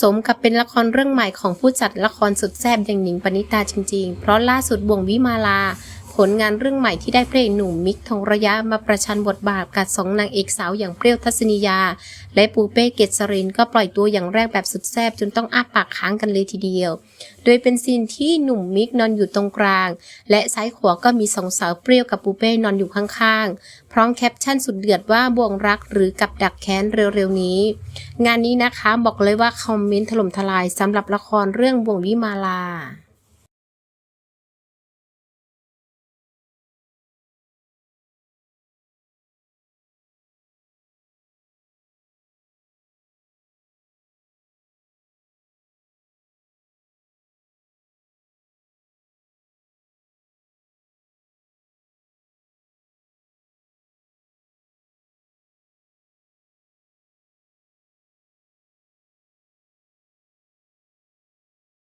สมกับเป็นละครเรื่องใหม่ของผู้จัดละครสุดแซ่บอย่างหนิงปณิตาจริงๆ เพราะล่าสุดบ่วงวิมาลา ผลงานเรื่องใหม่ที่ได้พระเอกหนุ่มมิกทองระยะมาประชันบทบาทกับสองนางเอกสาวอย่างเปรี้ยวทัศนียา และปูเป้เกษรินก็ปล่อยตัวอย่างแรกแบบสุดแซ่บจนต้องอ้าปากค้างกันเลยทีเดียว โดยเป็นซีนที่หนุ่มมิกนอนอยู่ตรงกลาง และซ้ายขวาก็มีสองสาวเปรี้ยวกับปูเป้นอนอยู่ข้างๆ พร้อมแคปชั่นสุดเดือดว่าบ่วงรักหรือกับดักแค้นเร็วๆนี้ งานนี้นะคะบอกเลยว่าคอมเมนต์ถล่มทลายสำหรับละครเรื่องบ่วงวิมาลา